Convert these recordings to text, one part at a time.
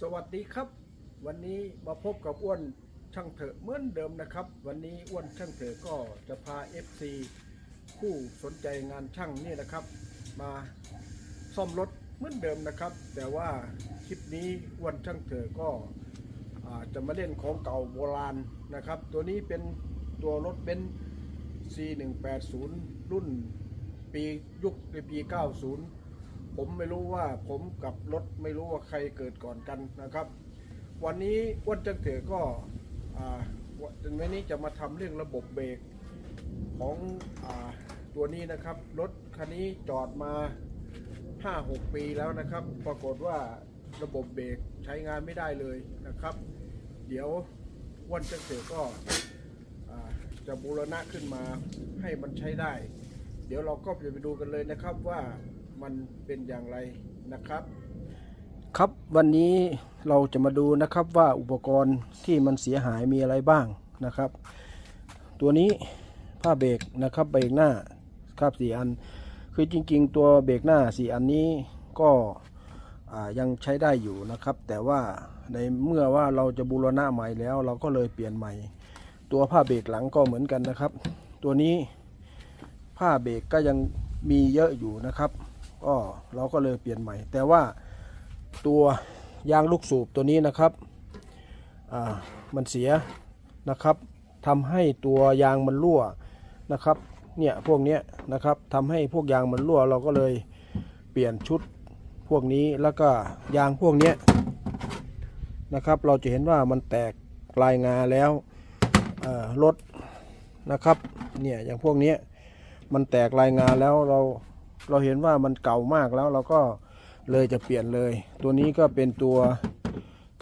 สวัสดีครับ วันนี้มาพบกับอ้วนช่างเถอะเหมือนเดิมนะครับ วันนี้อ้วนช่างเถอะก็จะพา FC ผู้สนใจงานช่างนี่นะครับ มาซ่อมรถเหมือนเดิมนะครับ แต่ว่าคลิปนี้อ้วนช่างเถอะก็จะมาเล่นของเก่าโบราณนะครับ ตัวนี้เป็นตัวรถเบนซ์ C180 รุ่นปียุคในปี 90 ผมไม่รู้ว่าผมกับรถไม่รู้ว่าใครเกิดก่อนกันนะครับ วันนี้อ้วนจังเถือก็วันนี้จะมาทำเรื่องระบบเบรกของอตัวนี้นะครับ รถคันนี้จอดมา 5-6 ปีแล้วนะครับ ปรากฏว่าระบบเบรกใช้งานไม่ได้เลยนะครับ เดี๋ยวอ้วนจังเถือก็จะบูรณะขึ้นมาให้มันใช้ได้ เดี๋ยวเราก็จะไปดูกันเลยนะครับว่า มันเป็นอย่างไรนะครับ ครับวันนี้เราจะมาดูนะครับว่าอุปกรณ์ที่มันเสียหายมีอะไรบ้างนะครับ ตัวนี้ผ้าเบรกนะครับเบรกหน้าครับสี่อัน คือจริงๆ ตัวเบรกหน้าสี่อันนี้ก็ยังใช้ได้อยู่นะครับ แต่ว่าในเมื่อว่าเราจะบูรณะใหม่แล้ว เราก็เลยเปลี่ยนใหม่ ตัวผ้าเบรกหลังก็เหมือนกันนะครับ ตัวนี้ผ้าเบรกก็ยังมีเยอะอยู่นะครับ ก็เราก็เลยเปลี่ยนใหม่ แต่ว่าตัวยางลูกสูบตัวนี้นะครับอ่ามันเสียนะครับทำให้ตัวยางมันรั่วนะครับเนี่ยพวกนี้นะครับทำให้พวกยางมันรั่วเราก็เลยเปลี่ยนชุดพวกนี้แล้วก็ยางพวกนี้นะครับ เราจะเห็นว่ามันแตกลายงาแล้วรถนะครับเนี่ยอย่างพวกนี้มันแตกลายงาแล้วเรา เราเห็นว่ามันเก่ามากแล้วเราก็เลยจะเปลี่ยนเลย ตัวนี้ก็เป็นตัว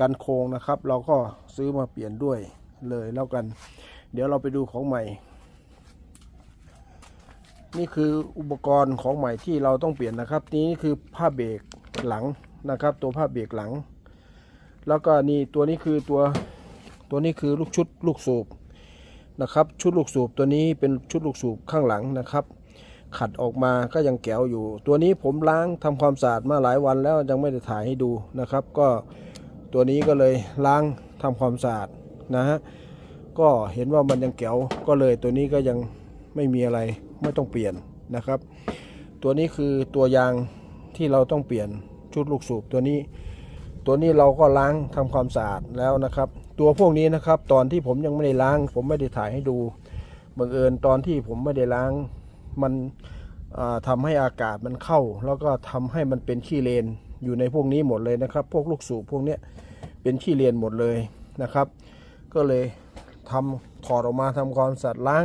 กันโครงนะครับ เราก็ซื้อมาเปลี่ยนด้วยเลยแล้วกัน เดี๋ยวเราไปดูของใหม่ นี่คืออุปกรณ์ของใหม่ที่เราต้องเปลี่ยนนะครับ นี่คือผ้าเบรกหลังนะครับ ตัวผ้าเบรกหลัง แล้วก็นี่ตัวนี้คือตัวตัวนี้คือลูกชุดลูกสูบนะครับ ชุดลูกสูบตัวนี้เป็นชุดลูกสูบข้างหลังนะครับ ขัดออกมาก็ยังแก๋วอยู่ ตัวนี้ผมล้างทำความสะอาดมาหลายวันแล้วยังไม่ได้ถ่ายให้ดูนะครับ ก็ตัวนี้ก็เลยล้างทำความสะอาดนะฮะก็เห็นว่ามันยังแก๋วก็เลยตัวนี้ก็ยังไม่มีอะไรไม่ต้องเปลี่ยนนะครับ ตัวนี้คือตัวยางที่เราต้องเปลี่ยนชุดลูกสูบตัวนี้ ตัวนี้เราก็ล้างทำความสะอาดแล้วนะครับ ตัวพวกนี้นะครับ ตอนที่ผมยังไม่ได้ล้าง ผมไม่ได้ถ่ายให้ดูบังเอิญตอนที่ผมไม่ได้ล้าง มันทำาให้อากาศมันเข้า แล้วก็ทำให้มันเป็นขี้เลนอยู่ในพวกนี้หมดเลยนะครับ พวกลูกสูบพวกเนี้ยเป็นขี้เลนหมดเลยนะครับ ก็เลยทำถอดออกมาทำความสะอาดล้าง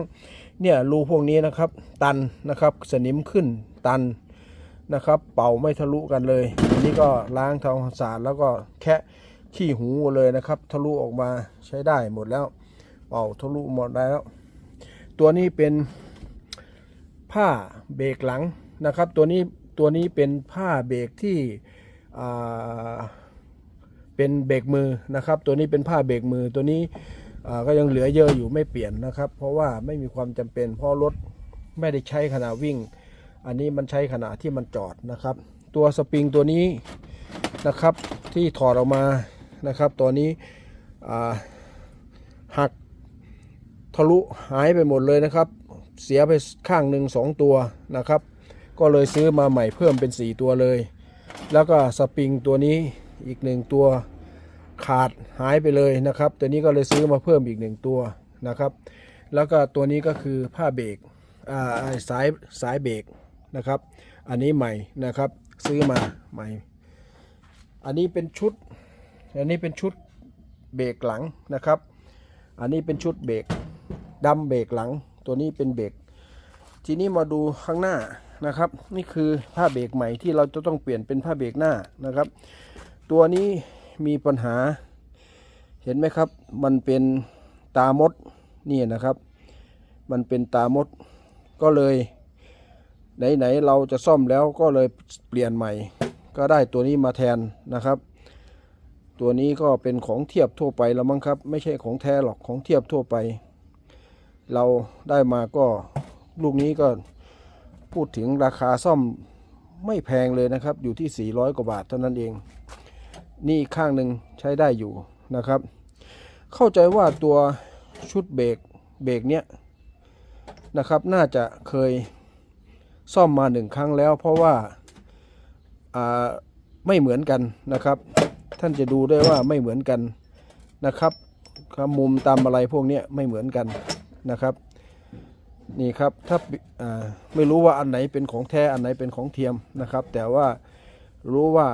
เนี่ยรูพวกนี้นะครับ ตันนะครับสนิมขึ้นตันนะครับ เป่าไม่ทะลุกันเลยอันนี้ก็ล้างทำความสะอาดแล้วก็แคะขี้หูเลยนะครับ ทะลุออกมาใช้ได้หมดแล้ว เป่าทะลุหมดได้แล้ว ตัวนี้เป็น ผ้าเบรกหลังนะครับ ตัวนี้ตัวนี้เป็นผ้าเบรกที่เป็นเบรกมือนะครับ ตัวนี้เป็นผ้าเบรกมือตัวนี้ก็ยังเหลือเยอะอยู่ไม่เปลี่ยนนะครับ เพราะว่าไม่มีความจำเป็นเพราะรถไม่ได้ใช้ขณะวิ่ง อันนี้มันใช้ขณะที่มันจอดนะครับ ตัวสปริงตัวนี้นะครับที่ถอดออกมานะครับ ตัวนี้หักทะลุหายไปหมดเลยนะครับ เสียไปข้างหนึ่งสองตัวนะครับ ก็เลยซื้อมาใหม่เพิ่มเป็น 4 ตัวเลย แล้วก็สปริงตัวนี้อีกหนึ่งตัวขาดหายไปเลยนะครับ ตัวนี้ก็เลยซื้อมาเพิ่มอีกหนึ่งตัวนะครับ แล้วก็ตัวนี้ก็คือผ้าเบรกสายสายเบรกนะครับ อันนี้ใหม่นะครับซื้อมาใหม่ อันนี้เป็นชุด อันนี้เป็นชุดเบรกหลังนะครับ อันนี้เป็นชุดเบรกดำเบรกหลัง ตัวนี้เป็นเบรกทีนี้มาดูข้างหน้านะครับ นี่คือผ้าเบรกใหม่ที่เราจะต้องเปลี่ยนเป็นผ้าเบรกหน้านะครับ ตัวนี้มีปัญหา เห็นไหมครับ มันเป็นตามดนี่นะครับ มันเป็นตามดก็เลย ไหนๆเราจะซ่อมแล้วก็เลยเปลี่ยนใหม่ ก็ได้ตัวนี้มาแทนนะครับ ตัวนี้ก็เป็นของเทียบทั่วไปแล้วมั้งครับ ไม่ใช่ของแท้หรอกของเทียบทั่วไป เราได้มาก็ลูกนี้ก็พูดถึงราคาซ่อมไม่แพงเลยนะครับ อยู่ที่ 400 กว่าบาทเท่านั้นเอง นี่ข้างหนึ่งใช้ได้อยู่นะครับ เข้าใจว่าตัวชุดเบรกเบรกเนี้ยนะครับ น่าจะเคยซ่อมมาหนึ่งครั้งแล้ว เพราะว่าอ่าไม่เหมือนกันนะครับ ท่านจะดูได้ว่าไม่เหมือนกันนะครับมุมตามอะไรพวกนี้ไม่เหมือนกัน นะครับ นี่ครับถ้าไม่รู้ว่าอันไหนเป็นของแท้อันไหนเป็นของเทียมนะครับ แต่ว่ารู้ว่า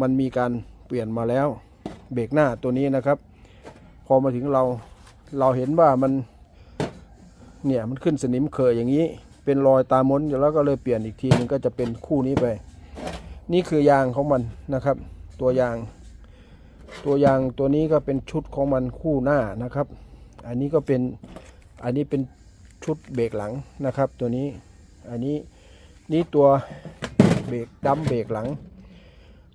มันมีการเปลี่ยนมาแล้วเบรกหน้าตัวนี้นะครับ พอมาถึงเราเราเห็นว่ามันเนี่ยมันขึ้นสนิมเคยอย่างนี้ เป็นรอยตามนอยู่แล้วก็เลยเปลี่ยนอีกทีหนึงก็จะเป็นคู่นี้ไป นี่คือยางของมันนะครับ ตัวยาง ตัวยางตัวนี้ก็เป็นชุดของมันคู่หน้านะครับ อันนี้ก็เป็น อันนี้เป็นชุดเบรกหลังนะครับ ตัวนี้อันนี้นี่ตัวเบรกดัมเบรกหลัง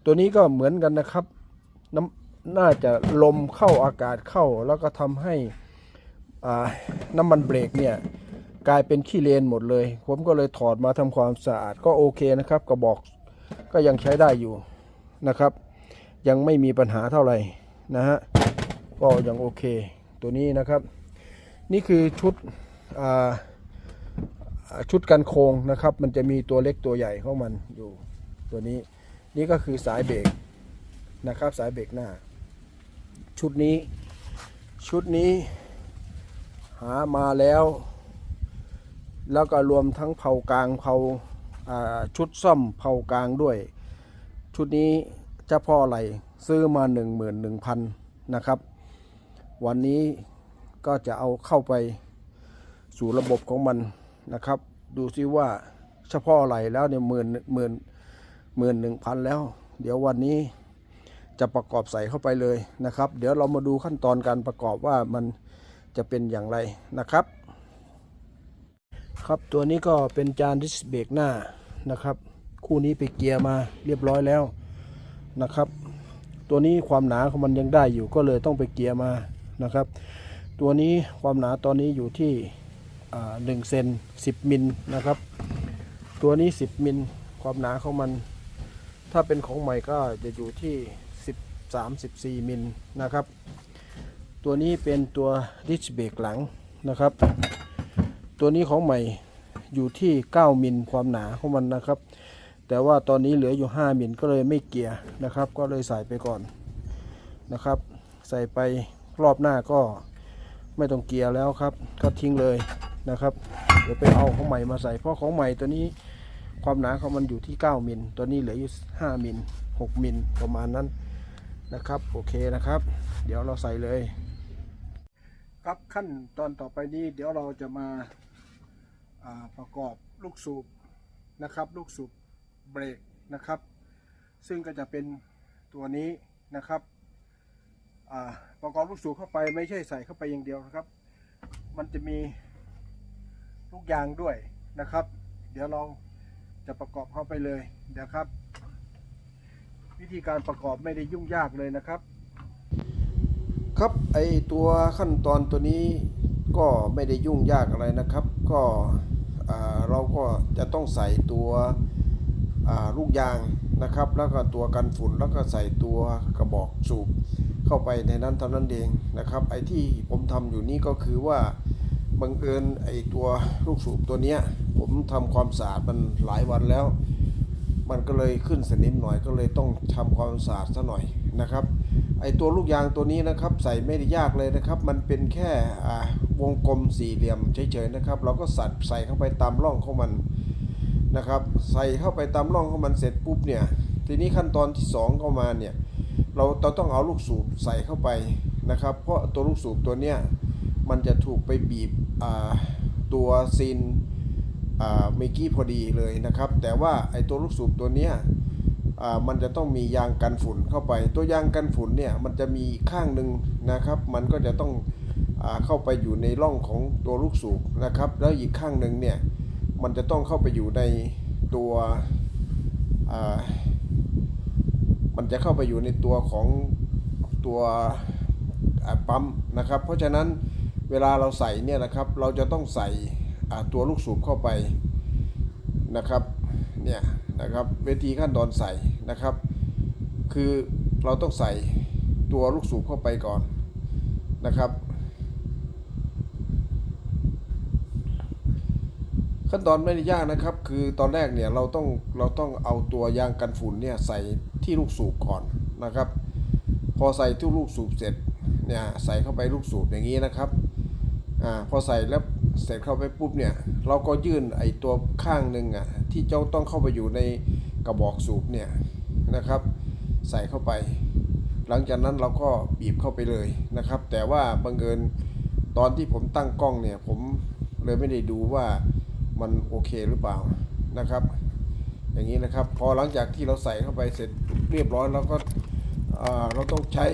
ตัวนี้ก็เหมือนกันนะครับน้ำน่าจะลมเข้าอากาศเข้าแล้วก็ทำให้น้ำมันเบรกเนี่ยกลายเป็นขี้เลนหมดเลย ผมก็เลยถอดมาทำความสะอาดก็โอเคนะครับ กระบอกก็ยังใช้ได้อยู่นะครับ ยังไม่มีปัญหาเท่าไหร่นะฮะก็ยังโอเคตัวนี้นะครับ นี่คือชุดชุดกันโครงนะครับ มันจะมีตัวเล็กตัวใหญ่ของมันอยู่ตัวนี้ นี่ก็คือสายเบรกนะครับ สายเบรกหน้า ชุดนี้ ชุดนี้หามาแล้ว แล้วก็รวมทั้งเผากลางเผาอ่าชุดซ่อมเผากลางด้วย ชุดนี้เจ้าพ่ออะไรซื้อมา 1 1 0 0 0 นะครับ วันนี้ ก็จะเอาเข้าไปสู่ระบบของมันนะครับ ดูซิว่าเฉพาะอะไรแล้วเนี่ยหมื่นหมื่นหมื่นหนึ่งพันแล้ว เดี๋ยววันนี้จะประกอบใส่เข้าไปเลยนะครับ เดี๋ยวเรามาดูขั้นตอนการประกอบว่ามันจะเป็นอย่างไรนะครับ ครับตัวนี้ก็เป็นจานดิสเบรกหน้านะครับ คู่นี้ไปเกียร์มาเรียบร้อยแล้วนะครับ ตัวนี้ความหนาของมันยังได้อยู่ก็เลยต้องไปเกียร์มานะครับ ตัวนี้ความหนาตอนนี้อยู่ที่หนึ่งเซนสิบมิลนะครับ ตัวนี้10มิลความหนาของมัน ถ้าเป็นของใหม่ก็จะอยู่ที่13 14มิลนะครับ ตัวนี้เป็นตัวดิสเบรกหลังนะครับ ตัวนี้ของใหม่อยู่ที่9มิลความหนาของมันนะครับ แต่ว่าตอนนี้เหลืออยู่5มิลก็เลยไม่เกียร์นะครับ ก็เลยใส่ไปก่อนนะครับ ใส่ไปรอบหน้าก็ ไม่ต้องเกียร์แล้วครับก็ทิ้งเลยนะครับ เดี๋ยวไปเอาของใหม่มาใส่เพราะของใหม่ตัวนี้ความหนาของมันอยู่ที่ 9มิลตัวนี้เหลืออยู่ 5มิล6มิลประมาณนั้นนะครับโอเคนะครับ เดี๋ยวเราใส่เลย ครับขั้นตอนต่อไปนี้ เดี๋ยวเราจะมาาประกอบลูกสูบนะครับ ลูกสูบเบรกนะครับ ซึ่งก็จะเป็นตัวนี้นะครับ ประกอบลูกสูบเข้าไปไม่ใช่ใส่เข้าไปอย่างเดียวนะครับ มันจะมีลูกยางด้วยนะครับ เดี๋ยวเราจะประกอบเข้าไปเลยเดี๋ยวครับ วิธีการประกอบไม่ได้ยุ่งยากเลยนะครับ ครับไอตัวขั้นตอนตัวนี้ก็ไม่ได้ยุ่งยากอะไรนะครับ ก็เราก็จะต้องใส่ตัวลูกยางนะครับ แล้วก็ตัวกันฝุ่นแล้วก็ใส่ตัวกระบอกสูบ เข้าไปในนั้นเท่านั้นเองนะครับ ไอ้ที่ผมทำอยู่นี่ก็คือว่าบังเอิญไอ้ตัวลูกสูบตัวเนี้ย ผมทำความสะอาดมันหลายวันแล้ว มันก็เลยขึ้นสนิมหน่อยก็เลยต้องทำความสะอาดซะหน่อยนะครับ ไอ้ตัวลูกยางตัวนี้นะครับ ใส่ไม่ได้ยากเลยนะครับ มันเป็นแค่วงกลมสี่เหลี่ยมเฉยๆนะครับ เราก็สัดใส่เข้าไปตามร่องของมันนะครับ ใส่เข้าไปตามร่องของมันเสร็จปุ๊บเนี่ย ทีนี้ขั้นตอนที่สองเข้ามาเนี่ย เราเราต้องเอาลูกสูบใส่เข้าไปนะครับ เพราะตัวลูกสูบตัวเนี้ยมันจะถูกไปบีบตัวซีนเมกี้พอดีเลยนะครับ แต่ว่าไอตัวลูกสูบตัวเนี้ยมันจะต้องมียางกันฝุ่นเข้าไป ตัวยางกันฝุ่นเนี่ยมันจะมีข้างหนึ่งนะครับ มันก็จะต้องอเข้าไปอยู่ในร่องของตัวลูกสูบนะครับ แล้วอีกข้างหนึ่งเนี่ยมันจะต้องเข้าไปอยู่ในตัวอ่า มันจะเข้าไปอยู่ในตัวของตัวปั๊มนะครับ เพราะฉะนั้นเวลาเราใส่เนี่ยนะครับเราจะต้องใส่ตัวลูกสูบเข้าไปนะครับเนี่ยนะครับเวทีขั้นตอนใส่นะครับ คือเราต้องใส่ตัวลูกสูบเข้าไปก่อนนะครับ ขั้นตอนไม่ได้ยากนะครับ คือตอนแรกเนี่ยเราต้องเราต้องเอาตัวยางกันฝุ่นเนี่ยใส่ที่ลูกสูบก่อนนะครับ พอใส่ที่ลูกสูบเสร็จเนี่ยใส่เข้าไปลูกสูบอย่างนี้นะครับอ่าพอใส่แล้วเสร็จเข้าไปปุ๊บเนี่ยเราก็ยื่นไอ้ตัวข้างหนึ่งอะที่เจ้าต้องเข้าไปอยู่ในกระบอกสูบเนี่ยนะครับ ใส่เข้าไป หลังจากนั้นเราก็บีบเข้าไปเลยนะครับ แต่ว่าบังเอิญตอนที่ผมตั้งกล้องเนี่ยผมเลยไม่ได้ดูว่า มันโอเคหรือเปล่านะครับ อย่างนี้นะครับ พอหลังจากที่เราใส่เข้าไปเสร็จเรียบร้อยเราก็เราต้องใช้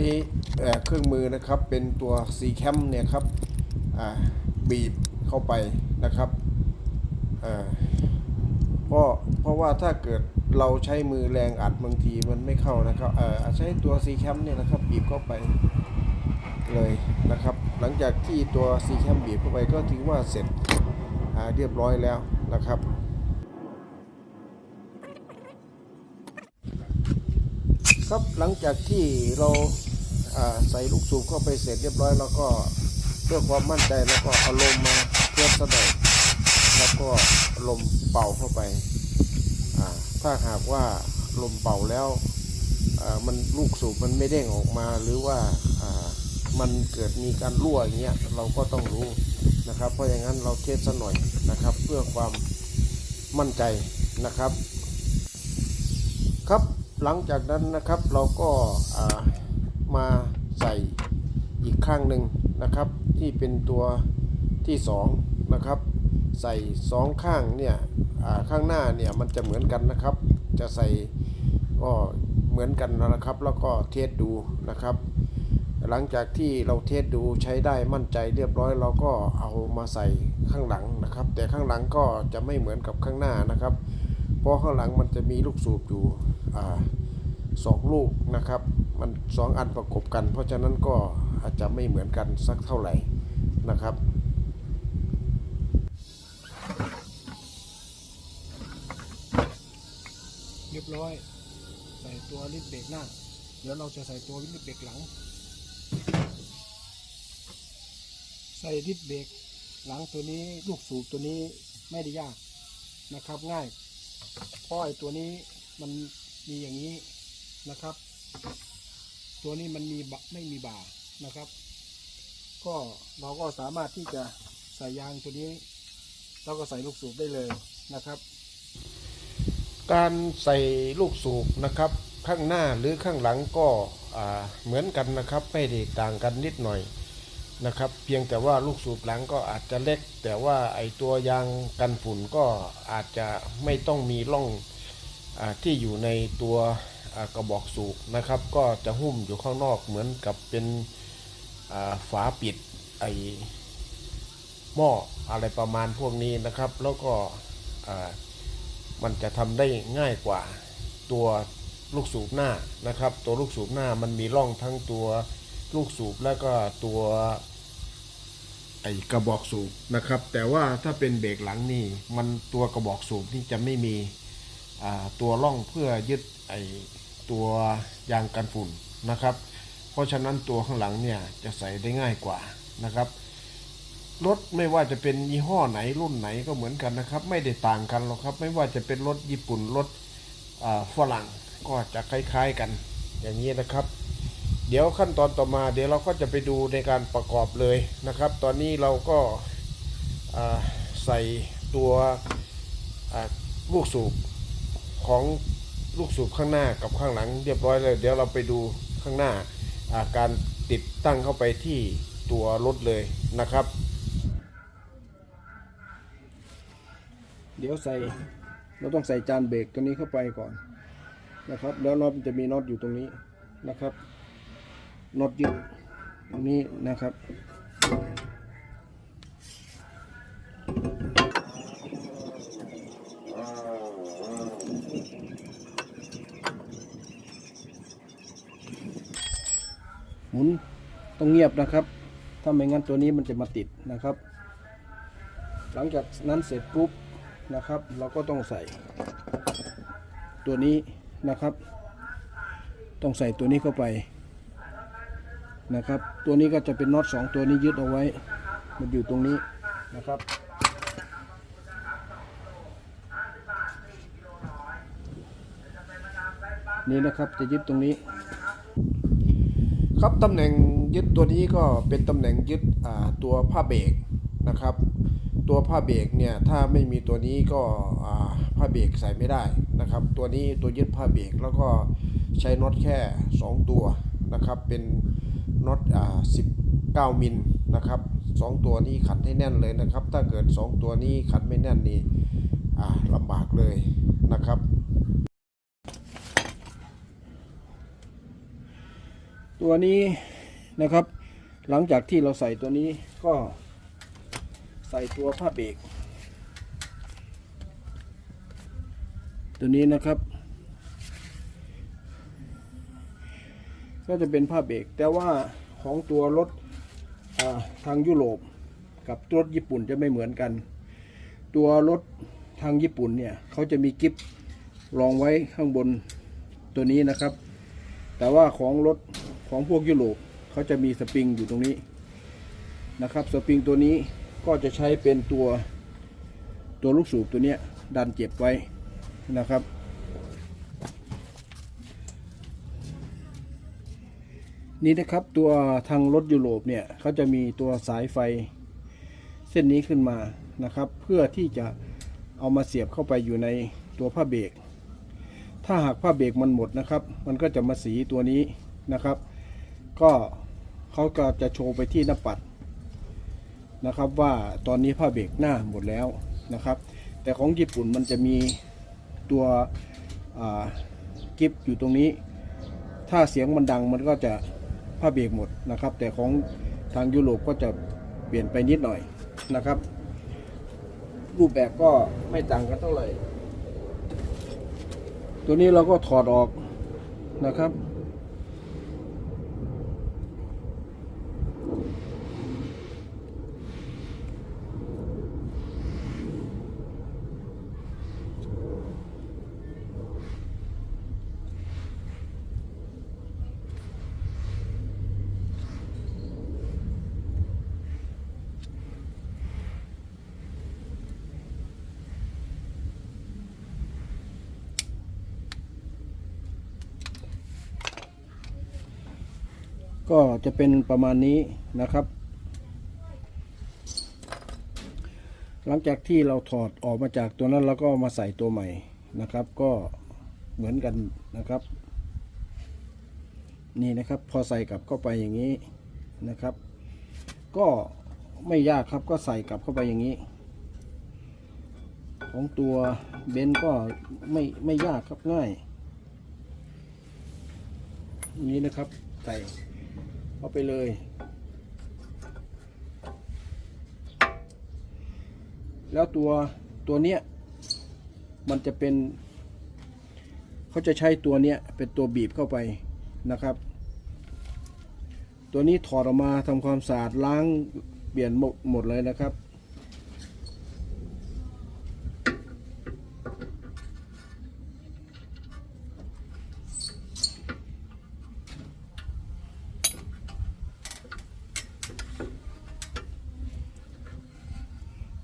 เครื่องมือนะครับ เป็นตัว C cam เนี่ยครับบีบเข้าไปนะครับเพราะเพราะว่าถ้าเกิดเราใช้มือแรงอัดบางทีมันไม่เข้านะครับเออใช้ตัว C cam เนี่ยนะครับบีบเข้าไปเลยนะครับ หลังจากที่ตัว C cam บีบเข้าไปก็ถือว่าเสร็จ เรียบร้อยแล้วนะครับ ครับหลังจากที่เราาใส่ลูกสูบเข้าไปเสร็จเรียบร้อยแล้วก็เพื่อความมั่นใจแล้วก็เอาลมมาเทียบสะดแล้วก็ลมเป่าเข้าไปาถ้าหากว่าลมเป่าแล้วมันลูกสูบมันไม่เด้งออกมาหรือว่าอ่ามันเกิดมีการรั่วอย่างเงี้ยเราก็ต้องรู้ นะครับ เพราะอย่างนั้นเราเทสซะหน่อยนะครับ เพื่อความมั่นใจนะครับ ครับหลังจากนั้นนะครับเราก็ามาใส่อีกข้างหนึ่งนะครับ ที่เป็นตัวที่สองนะครับ ใส่สองข้างเนี่ยข้างหน้าเนี่ยมันจะเหมือนกันนะครับ จะใส่ก็เหมือนกันนะครับ แล้วก็เทสดูนะครับ หลังจากที่เราเทสดูใช้ได้มั่นใจเรียบร้อยเราก็เอามาใส่ข้างหลังนะครับ แต่ข้างหลังก็จะไม่เหมือนกับข้างหน้านะครับ เพราะข้างหลังมันจะมีลูกสูบอยู่สองลูกนะครับ มันสองอันประกบกัน เพราะฉะนั้นก็อาจจะไม่เหมือนกันสักเท่าไหร่นะครับเรียบร้อย ใส่ตัวลิฟต์เบรกหน้า เดี๋ยวเราจะใส่ตัวลิฟต์เบรกหลัง ใส่ลิฟต์เบรกหลังตัวนี้ลูกสูบตัวนี้ไม่ได้ยากนะครับง่ายเพราะไอ้ตัวนี้มันมีอย่างนี้นะครับ ตัวนี้มันมีบะไม่มีบ่านะครับ ก็เราก็สามารถที่จะใส่ยางตัวนี้ แล้วก็ใส่ลูกสูบได้เลยนะครับ การใส่ลูกสูบนะครับ ข้างหน้าหรือข้างหลังก็เหมือนกันนะครับ ไม่ได้ต่างกันนิดหน่อย นะครับ เพียงแต่ว่าลูกสูบหลังก็อาจจะเล็ก แต่ว่าไอตัวยางกันฝุ่นก็อาจจะไม่ต้องมีร่องอที่อยู่ในตัวกระบอกสูบนะครับ ก็จะหุ้มอยู่ข้างนอกเหมือนกับเป็นฝาปิดไอหม้ออะไรประมาณพวกนี้นะครับ แล้วก็มันจะทำได้ง่ายกว่าตัวลูกสูบหน้านะครับ ตัวลูกสูบหน้ามันมีร่องทั้งตัว ลูกสูบแล้วก็ตัวไอกระบอกสูบนะครับ แต่ว่าถ้าเป็นเบรกหลังนี่มันตัวกระบอกสูบนี่จะไม่มีตัวร่องเพื่อยึดไอตัวยางกันฝุ่นนะครับ เพราะฉะนั้นตัวข้างหลังเนี่ยจะใส่ได้ง่ายกว่านะครับรถไม่ว่าจะเป็นยี่ห้อไหนรุ่นไหนก็เหมือนกันนะครับ ไม่ได้ต่างกันหรอกครับ ไม่ว่าจะเป็นรถญี่ปุ่นรถฝรั่งก็จะคล้ายๆกันอย่างนี้นะครับ เดี๋ยวขั้นตอนต่อมาเดี๋ยวเราก็จะไปดูในการประกอบเลยนะครับ ตอนนี้เราก็ใส่ตัวลูกสูบของลูกสูบข้างหน้ากับข้างหลังเรียบร้อยเลยเดี๋ยวเราไปดูข้างหน้าการติดตั้งเข้าไปที่ตัวรถเลยนะครับ เดี๋ยวใส่เราต้องใส่จานเบรกตัวนี้เข้าไปก่อนนะครับ แล้วน็อตจะมีน็อตอยู่ตรงนี้นะครับ น็อตยึดตรงนี้นะครับหมุนต้องเงียบนะครับ ถ้าไม่งั้นตัวนี้มันจะมาติดนะครับ หลังจากนั้นเสร็จปุ๊บนะครับ เราก็ต้องใส่ ตัวนี้นะครับ ต้องใส่ตัวนี้เข้าไป นะครับ ตัวนี้ก็จะเป็นน็อตสองตัวนี้ยึดเอาไว้ มันอยู่ตรงนี้นะครับ นี่นะครับจะยึดตรงนี้ ครับตำแหน่งยึดตัวนี้ก็เป็นตำแหน่งยึดตัวผ้าเบรกนะครับ ตัวผ้าเบรกเนี่ยถ้าไม่มีตัวนี้ก็ผ้าเบรกใส่ไม่ได้นะครับ ตัวนี้ตัวยึดผ้าเบรกแล้วก็ใช้น็อตแค่ 2 ตัวนะครับ เป็น น็อตอ่า19มิลนะครับสองตัวนี้ขันให้แน่นเลยนะครับ ถ้าเกิด 2 ตัวนี้ขันไม่แน่นนี่อ่าลำบากเลยนะครับ ตัวนี้นะครับ หลังจากที่เราใส่ตัวนี้ก็ใส่ตัวผ้าเบรกตัวนี้นะครับ ก็จะเป็นผ้าเบรกแต่ว่าของตัวรถทางยุโรปกับรถญี่ปุ่นจะไม่เหมือนกัน ตัวรถทางญี่ปุ่นเนี่ยเขาจะมีกิฟรองไว้ข้างบนตัวนี้นะครับ แต่ว่าของรถของพวกยุโรปเขาจะมีสปริงอยู่ตรงนี้นะครับสปริงตัวนี้ก็จะใช้เป็นตัวตัวลูกสูบตัวเนี้ยดันเจ็บไว้นะครับ นี่นะครับตัวทางรถยุโรปเนี่ยเขาจะมีตัวสายไฟเส้นนี้ขึ้นมานะครับ เพื่อที่จะเอามาเสียบเข้าไปอยู่ในตัวผ้าเบรกถ้าหากผ้าเบรกมันหมดนะครับ มันก็จะมาสีตัวนี้นะครับ ก็เขาก็จะโชว์ไปที่หน้าปัดนะครับ ว่าตอนนี้ผ้าเบรกหน้าหมดแล้วนะครับ แต่ของญี่ปุ่นมันจะมีตัวกิฟอยู่ตรงนี้ ถ้าเสียงมันดังมันก็จะ ผ้าเบรกหมดนะครับ แต่ของทางยุโรปก็จะเปลี่ยนไปนิดหน่อยนะครับ รูปแบบก็ไม่ต่างกันเท่าไหร่ตัวนี้เราก็ถอดออกนะครับ ก็จะเป็นประมาณนี้นะครับ หลังจากที่เราถอดออกมาจากตัวนั้นแล้วก็มาใส่ตัวใหม่นะครับ ก็เหมือนกันนะครับ นี่นะครับพอใส่กลับเข้าไปอย่างนี้นะครับ ก็ไม่ยากครับก็ใส่กลับเข้าไปอย่างนี้ ของตัวเบนก็ไม่ไม่ยากครับง่ายนี้นะครับใส่ เข้าไปเลย แล้วตัวตัวเนี้ยมันจะเป็น เขาจะใช้ตัวเนี้ยเป็นตัวบีบเข้าไปนะครับ ตัวนี้ถอดออกมาทำความสะอาดล้างเปลี่ยนหมดหมดเลยนะครับ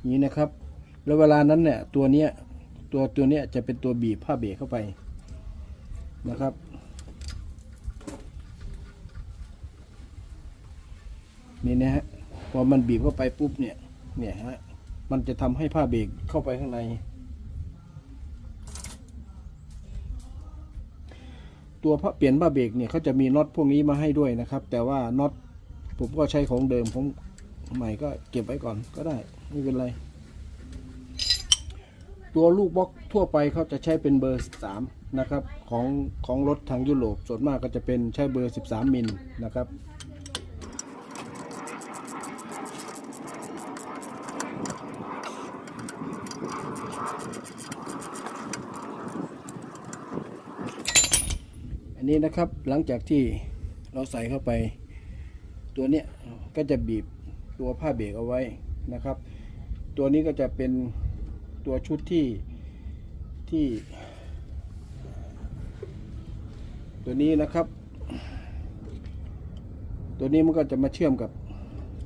นี้นะครับ แล้วเวลานั้นเนี่ยตัวเนี้ยตัวตัวเนี้ยจะเป็นตัวบีบผ้าเบรกเข้าไปนะครับ นี่นะฮะพอมันบีบเข้าไปปุ๊บเนี่ยเนี่ยฮะมันจะทำให้ผ้าเบรกเข้าไปข้างในตัวเปลี่ยนผ้าเบรกเนี่ยเขาจะมีน็อตพวกนี้มาให้ด้วยนะครับ แต่ว่าน็อตผมก็ใช้ของเดิมผมใหม่ก็เก็บไว้ก่อนก็ได้ไม่เป็นไร ตัวลูกบล็อกทั่วไปเขาจะใช้เป็นเบอร์ 13 นะครับ ของของรถทางยุโรปส่วนมากก็จะเป็นใช้เบอร์ 13 มิลนะครับอันนี้นะครับหลังจากที่เราใส่เข้าไป ตัวเนี้ยก็จะบีบตัวผ้าเบรกเอาไว้นะครับ ตัวนี้ก็จะเป็น ตัวชุดที่ที่ตัวตัวนี้นะครับ ตัวนี้มันก็จะมาเชื่อมกับ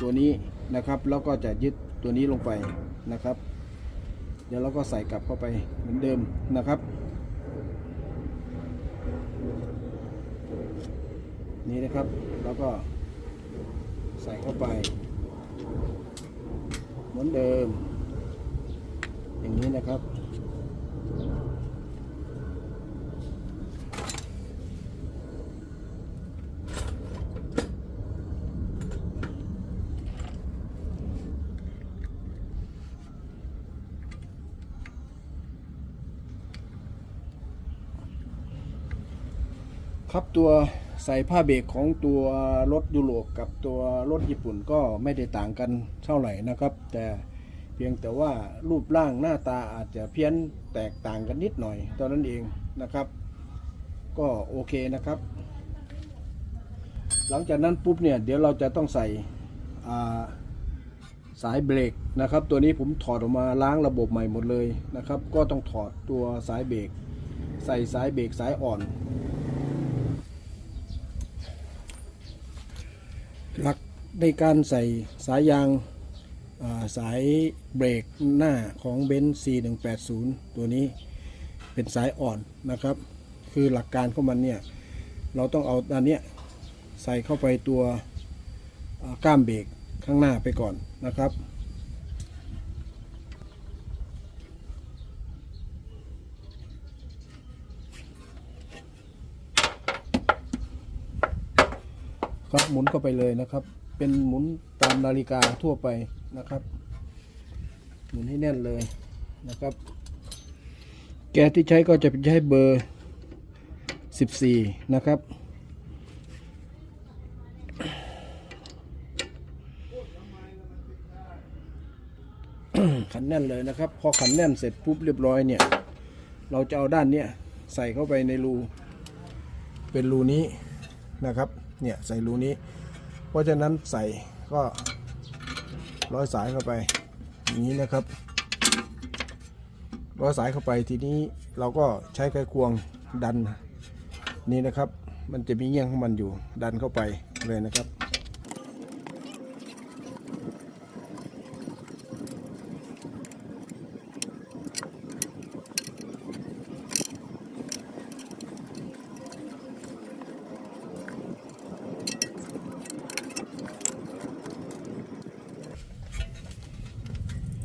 ตัวนี้นะครับ แล้วก็จะยึดตัวนี้ลงไปนะครับ เดี๋ยวเราก็ใส่กลับเข้าไปเหมือนเดิมนะครับ นี่นะครับแล้วก็ใส่เข้าไป เหมือนเดิม อย่างนี้นะครับ ครับตัวใส่ผ้าเบรกของตัวรถยุโรปกับตัวรถญี่ปุ่นก็ไม่ได้ต่างกันเท่าไหร่นะครับ แต่ เพียงแต่ว่ารูปร่างหน้าตาอาจจะเพี้ยนแตกต่างกันนิดหน่อยตอนนั้นเองนะครับ ก็โอเคนะครับ หลังจากนั้นปุ๊บเนี่ยเดี๋ยวเราจะต้องใส่สายเบรกนะครับ ตัวนี้ผมถอดออกมาล้างระบบใหม่หมดเลยนะครับ ก็ต้องถอดตัวสายเบรกใส่สายเบรกสายอ่อนหลักในการใส่สายยาง สายเบรกหน้าของเบนซ์ C180 ตัวนี้เป็นสายอ่อนนะครับ คือหลักการของมันเนี่ย เราต้องเอาอันเนี้ยใส่เข้าไปตัวก้ามเบรกข้างหน้าไปก่อนนะครับ ครับหมุนเข้าไปเลยนะครับ เป็นหมุนตามนาฬิกาทั่วไป นะครับ หมุนให้แน่นเลยนะครับ แกะที่ใช้ก็จะเป็นใช้เบอร์ 14 นะครับ ขันแน่นเลยนะครับ พอขันแน่นเสร็จปุ๊บเรียบร้อยเนี่ย เราจะเอาด้านเนี้ยใส่เข้าไปในรู เป็นรูนี้นะครับ เนี่ยใส่รูนี้ เพราะฉะนั้นใส่ก็ ร้อยสายเข้าไป อย่างนี้นะครับ ร้อยสายเข้าไปทีนี้เราก็ใช้ไขควงดันนี่นะครับ มันจะมีเงี้ยงของมันอยู่ดันเข้าไปเลยนะครับ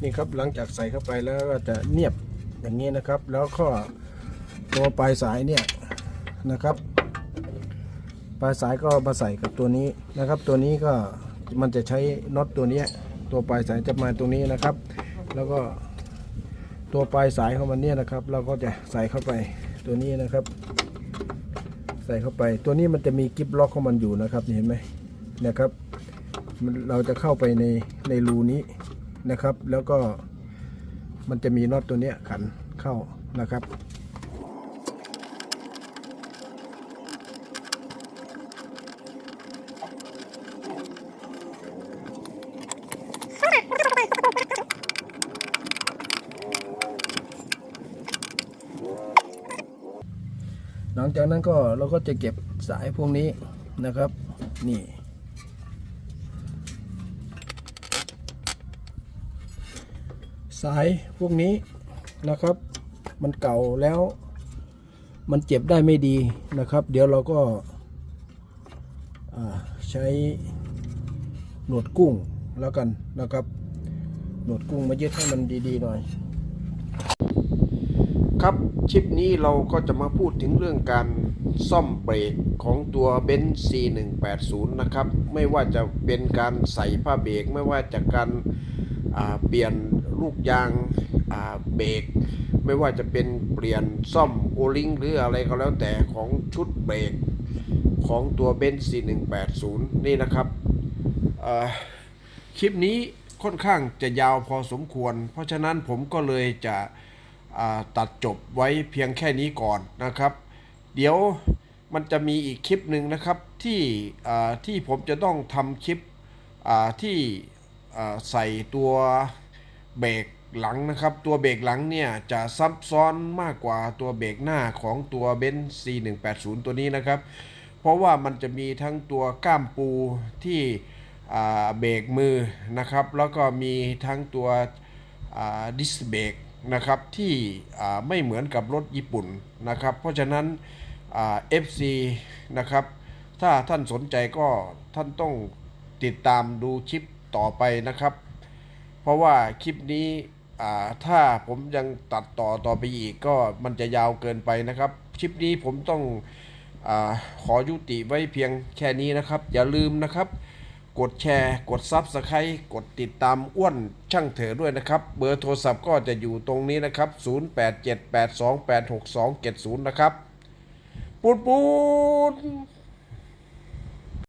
นี่ครับหลังจากใส่เข้าไปแล้วก็จะเนียบอย่างนี้นะครับ แล้วก็ตัวปลายสายเนี่ยนะครับ ปลายสายก็มาใส่กับตัวนี้นะครับ ตัวนี้ก็มันจะใช้น็อตตัวนี้ตัวปลายสายจะมาตรงนี้นะครับ แล้วก็ตัวปลายสายของมันเนี่ยนะครับ เราก็จะใส่เข้าไปตัวนี้นะครับ ใส่เข้าไป ตัวนี้มันจะมีกิฟล็อกของมันอยู่นะครับเห็นไหมนะครับ เราจะเข้าไปในในรูนี้ นะครับ แล้วก็มันจะมีน็อตตัวนี้ขันเข้านะครับหลังจากนั้นก็เราก็จะเก็บสายพวกนี้นะครับ นี่ สายพวกนี้นะครับ มันเก่าแล้ว มันเจ็บได้ไม่ดีนะครับ เดี๋ยวเราก็าใช้หนวดกุ้งแล้วกันนะครับ หนวดกุ้งมายึดให้มันดีๆหน่อย ครับคลิปนี้เราก็จะมาพูดถึงเรื่องการซ่อมเบรกของตัวเบนซ์ C180 นะครับ ไม่ว่าจะเป็นการใส่ผ้าเบรกไม่ว่าจะการเปลี่ยน ลูกยางาเบรกไม่ว่าจะเป็นเปลี่ยนซ่อมโอลิงหรืออะไรก็แล้วแต่ของชุดเบรกของตัวเบนซ์ C180 นี่นะครับคลิปนี้ค่อนข้างจะยาวพอสมควร เพราะฉะนั้นผมก็เลยจะตัดจบไว้เพียงแค่นี้ก่อนนะครับ เดี๋ยวมันจะมีอีกคลิปหนึ่งนะครับที่ที่ผมจะต้องทำคลิปที่ใส่ตัว เบรกหลังนะครับ ตัวเบรกหลังเนี่ยจะซับซ้อนมากกว่าตัวเบรกหน้าของตัวเบนซ์ C180 ตัวนี้นะครับ เพราะว่ามันจะมีทั้งตัวก้ามปูที่เบรกมือนะครับ แล้วก็มีทั้งตัวดิสเบรกนะครับที่ไม่เหมือนกับรถญี่ปุ่นนะครับ เพราะฉะนั้นอ่า FC นะครับ ถ้าท่านสนใจก็ท่านต้องติดตามดูคลิปต่อไปนะครับเราะว่าคลิปนี้ถ้าผมยังตัดต่อต่อไปอีกก็มันจะยาวเกินไปนะครับ คลิปนี้ผมต้องอขอยุติไว้เพียงแค่นี้นะครับ อย่าลืมนะครับ กดแชร์ กดซับสไครต์กดติดตามอ้วนช่างเถอด้วยนะครับ เบอร์โทรศัพท์ก็จะอยู่ตรงนี้นะครับ 0878286270 นะครับ ปูดปูด